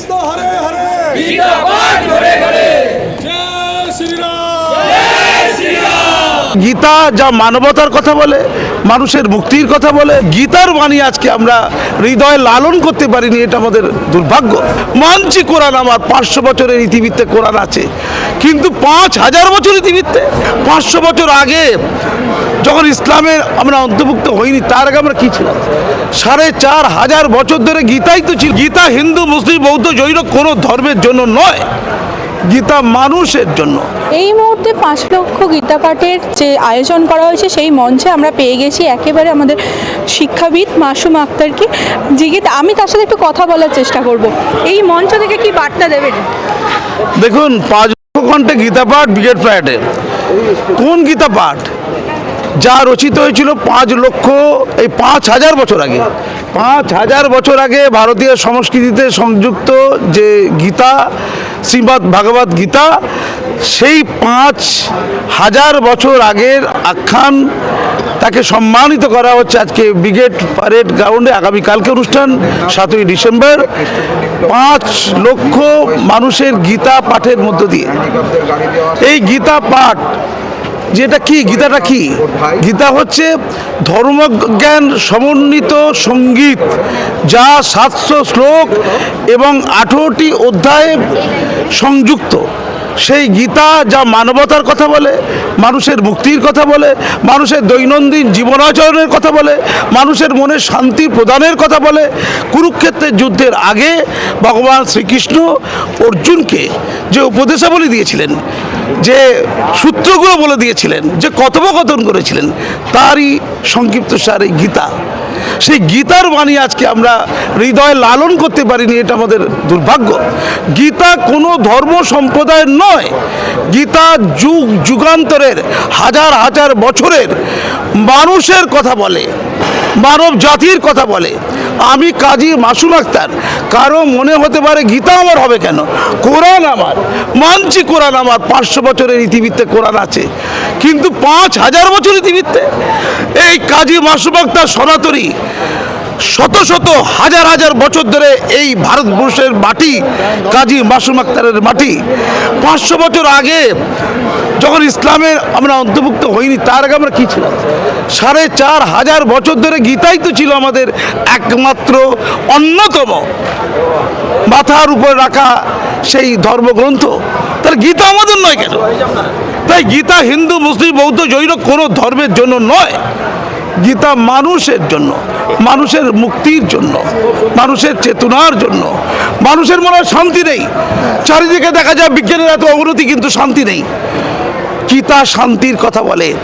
কৃষ্ণ হরে হরে। গীতা পাঠ ঘরে। ঘরে জয় শ্রীরাম। গীতা যা মানবতার কথা বলে মানুষের মুক্তির কথা বলে গীতার বাণী আজকে আমরা হৃদয়ে লালন করতে পারিনি এটা আমাদের দুর্ভাগ্য। মানছি কোরআন আমার পাঁচশো বছরের ইতিবৃত্তে কোরআন আছে। কিন্তু পাঁচ হাজার বছর ইতিবৃত্তে পাঁচশো বছর আগে যখন ইসলামের আমরা অন্তর্ভুক্ত হইনি তার আগে আমরা কি ছিলাম? সাড়ে চার হাজার বছর ধরে গীতাই তো ছিল। গীতা হিন্দু মুসলিম বৌদ্ধ জৈন কোনো ধর্মের জন্য নয়। গীতা মানুষের জন্য। এই মুহূর্তে পাঁচ লক্ষ গীতা পাঠের যে আয়োজন করা হয়েছে সেই মঞ্চে আমরা পেয়ে গেছি একেবারে আমাদের শিক্ষাবিদ মাসুম আক্তারকে। জিগিত আমি তার সাথে একটু কথা বলার চেষ্টা করব। এই মঞ্চ থেকে কি বার্তা দেবেন? দেখুন পাঁচ লক্ষ ঘণ্টা গীতা পাঠ ব্রিগেড ফ্ল্যাটে কোন গীতা পাঠ? যা রচিত হয়েছিল পাঁচ লক্ষ, এই পাঁচ হাজার বছর আগে। পাঁচ হাজার বছর আগে ভারতীয় সংস্কৃতিতে সংযুক্ত যে গীতা, শ্রীমদ্ ভাগবত গীতা, সেই পাঁচ হাজার বছর আগের আখ্যান তাকে সম্মানিত করা হচ্ছে আজকে ব্রিগেড প্যারেড গ্রাউন্ডে আগামীকালকে অনুষ্ঠান, সাতই ডিসেম্বর। পাঁচ লক্ষ মানুষের গীতা পাঠের মধ্য দিয়ে। এই গীতা পাঠ যেটা কি? গীতাটা কি? গীতা হচ্ছে ধর্মজ্ঞান সমন্বিত সংগীত, যা সাতশো শ্লোক এবং আঠেরোটি অধ্যায়ে সংযুক্ত। সেই গীতা যা মানবতার কথা বলে, মানুষের মুক্তির কথা বলে, মানুষের দৈনন্দিন জীবনাচরণের কথা বলে, মানুষের মনে শান্তি প্রদানের কথা বলে, কুরুক্ষেত্রের যুদ্ধের আগে ভগবান শ্রীকৃষ্ণ অর্জুনকে যে উপদেশাবলী দিয়েছিলেন, যে সূত্রগুলো বলে দিয়েছিলেন, যে কথোপকথন করেছিলেন, তারই সংক্ষিপ্ত সার এই গীতা। সেই গীতার বাণী আজকে আমরা হৃদয়ে লালন করতে পারিনি, এটা আমাদের দুর্ভাগ্য। গীতা কোনো ধর্ম সম্প্রদায়ের নয়। গীতা যুগ, যুগান্তরের হাজার হাজার বছরের মানুষের কথা বলে, মানব জাতির কথা বলে। আমি কাজী মাসুম আক্তার। কারও মনে হতে পারে গীতা আমার হবে কেন? কোরআন আমার। মানছি কোরআন আমার। পাঁচশো বছরের ইতিবৃত্তে কোরআন আছে। কিন্তু পাঁচ হাজার বছর ইতিবৃত্তে এই কাজী মাসুম আক্তার সনাতনী শত শত হাজার হাজার বছর ধরে এই ভারতবর্ষের মাটি, কাজী মাসুম আক্তারের মাটি, পাঁচশো বছর আগে যখন ইসলামের আমরা অন্তর্ভুক্ত হইনি, তার আগে আমরা কী ছিলাম? সাড়ে চার হাজার বছর ধরে গীতাই তো ছিল আমাদের একমাত্র অন্যতম মাথার উপর রাখা সেই ধর্মগ্রন্থ। তাহলে গীতা আমাদের নয় কেন? তাই গীতা, হিন্দু, মুসলিম, বৌদ্ধ, জৈন কোনো ধর্মের জন্য নয়। গীতা মানুষের জন্য, মানুষের মুক্তির জন্য, মানুষের চেতনার জন্য। মানুষের মনে শান্তি নেই। চারিদিকে দেখা যায় বিজ্ঞানের এত অবনতি কিন্তু শান্তি নেই। গীতা শান্তির কথা বলে।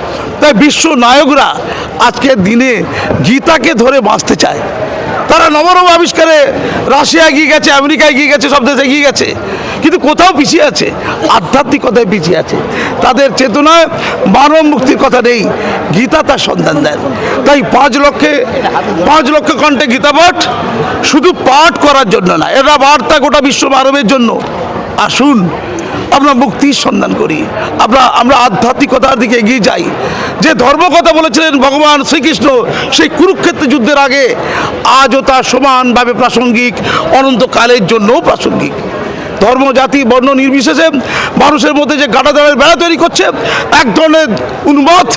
তাই বিশ্ব নায়করা আজকের দিনে গীতাকে ধরে বাঁচতে চায়। তারা নবনব আবিষ্কারে রাশিয়া এগিয়ে গেছে আমেরিকা এগিয়ে গেছে, সব দেশে এগিয়ে গেছে। কিন্তু কোথাও পিছিয়ে আছে, আধ্যাত্মিকতায় পিছিয়ে আছে। তাদের চেতনায় মানব মুক্তির কথা নেই, গীতা তার সন্ধান দেন। তাই পাঁচ লক্ষে, পাঁচ লক্ষ কণ্ঠে গীতা পাঠ শুধু পাঠ করার জন্য না, এরা বার্তা গোটা বিশ্ব মানবের জন্য। আসুন আমরা মুক্তির সন্ধান করি। আমরা আমরা আধ্যাত্মিকতার দিকে এগিয়ে যাই। যে ধর্ম কথা বলেছিলেন ভগবান শ্রীকৃষ্ণ, সেই কুরুক্ষেত্র যুদ্ধের আগে, আজও তা সমানভাবে প্রাসঙ্গিক, অনন্তকালের জন্যও প্রাসঙ্গিক। ধর্ম, জাতি, বর্ণ নির্বিশেষে মানুষের মধ্যে যে গাটাদারের বেড়া তৈরি করছে, এক ধরনের উন্মত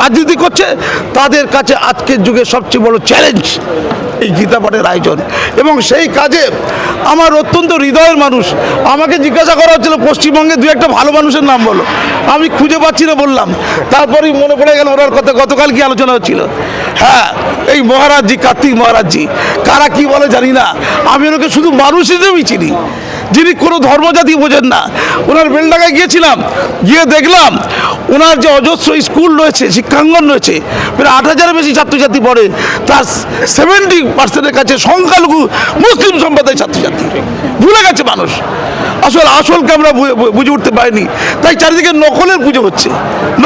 রাজনীতি করছে, তাদের কাছে আজকের যুগে সবচেয়ে বড় চ্যালেঞ্জ এই গীতা পাঠের আয়োজন। এবং সেই কাজে আমার অত্যন্ত হৃদয়ের মানুষ আমাকে জিজ্ঞাসা করা হচ্ছিল, পশ্চিমবঙ্গে দু একটা ভালো মানুষের নাম বলো। আমি খুঁজে পাচ্ছি না বললাম। তারপরেই মনে পড়ে গেল ওনার কথা গতকাল কি আলোচনা হচ্ছিল। হ্যাঁ এই মহারাজজি, কার্তিক মহারাজজি, কারা কি বলে জানি না। আমি ওনাকে শুধু মানুষ হিসেবেই চিনি। যিনি কোনো ধর্মজাতি বোঝেন না। ওনার বেলডাঙ্গায় গিয়েছিলাম, গিয়ে দেখলাম ওনার যে অজস্র স্কুল রয়েছে, শিক্ষাঙ্গন রয়েছে, প্রায় আট হাজারের বেশি ছাত্রছাত্রী পড়ে। তার সেভেন্টি পার্সেন্টের কাছে সংখ্যালঘু মুসলিম সম্প্রদায়ের ছাত্রছাত্রী। ভুলে গেছে মানুষ। আসল, আসলকে আমরা বুঝে উঠতে পারিনি। তাই চারিদিকে নকলের পুজো হচ্ছে।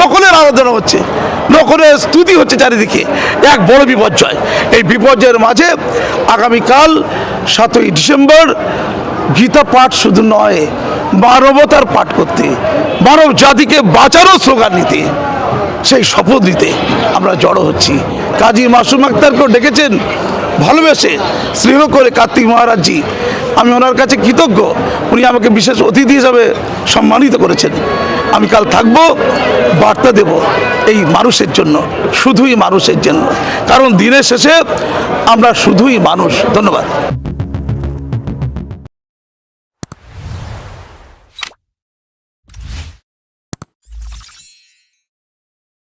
নকলের আরাধনা হচ্ছে। নকলের স্তুতি হচ্ছে চারিদিকে। এক বড় বিপর্যয়। এই বিপর্যয়ের মাঝে আগামীকাল সাতই ডিসেম্বর গীতা পাঠ শুধু নয়, মানবতার পাঠ করতে, মানব জাতিকে বাঁচারও স্লোগান নিতে, সেই শপথ নিতে আমরা জড়ো হচ্ছি। কাজী মাসুম আক্তারকেও ডেকেছেন ভালোবেসে স্নেহ করে কার্তিক মহারাজজি। আমি ওনার কাছে কৃতজ্ঞ। উনি আমাকে বিশেষ অতিথি হিসাবে সম্মানিত করেছেন। আমি কাল থাকব, বার্তা দেব এই মানুষের জন্য, শুধুই মানুষের জন্য। কারণ দিনের শেষে আমরা শুধুই মানুষ। ধন্যবাদ।